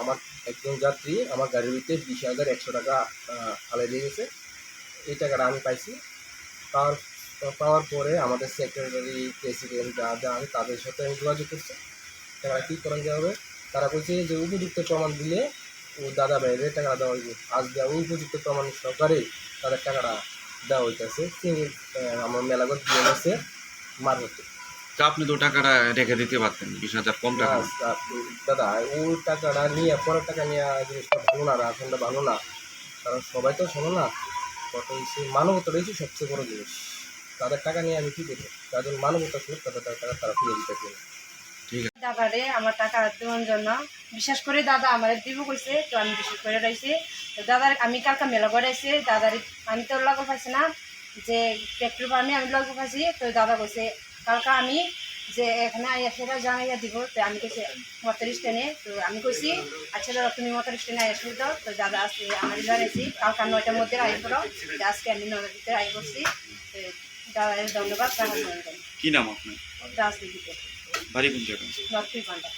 আমার একজন যাত্রী আমার গাড়ির ভিতরে বিশ হাজার একশো টাকা ফালে দিয়ে গেছে। এই টাকাটা আমি পাইছি। পাওয়ার পাওয়ার পরে আমাদের সেক্রেটারি প্রেসিডেন্ট যা যা আছে তাদের সাথে আমি যোগাযোগ করছি। টাকা কী করা যাবে তারা বলছে যে উপযুক্ত প্রমাণ দিলে ও দাদা ভাইয়ের টাকা দেওয়া হয়েছে আজ দেওয়া উপযুক্ত প্রমাণ সহকারে তাদের টাকাটা দেওয়া হইতেছে। আমার মেলাগত দিয়ে গেছে মারফতে তা আপনি তো টাকাটা রেখে দিতে পারতেন বিশ হাজার কম টাকা। দাদা ওই টাকাটা নিয়ে পরের টাকা নিয়ে জিনিসটা ভালো না রাখনটা ভালো না। কারণ সবাই তো শোনো না কত হচ্ছে মানবতা রয়েছে সবচেয়ে বড় জিনিস। তাদের টাকা নিয়ে আমি কী করব তাদের মানবতা ছিল তাদের টাকা তারা ফিরে দিতে পারে ঠিক আছে। দাদারে আমার টাকা দেওয়ার জন্য বিশেষ করে দাদা আমার দিব কইছে তো আমি বিশেষ করে রয়েছে তো দাদার আমি কালকে মেলা করাইছে দাদার আমি তো লগো পাইছি না যে পেট্রোল পাম্পে আমি লগো পাইছি তো দাদা কইছে কালকে আমি যে এখানে সেটা জানাইয়া দিব তো আমি কইছি মটর স্ট্যান্ডে তো আমি কইছি আচ্ছা দাদা তুমি মটর স্ট্যান্ডে আইয়া শুনি তো তো দাদা আজকে আমার জানাইছি কালকে নয়টার মধ্যে আই করো তো আজকে আমি নয়টার ভিতরে আই করছি তো দাদার ধন্যবাদ কি নাম আপনার? রাজনীতিতে। বাড়ি কোন জায়গায়? লক্ষ্মী পান্ডা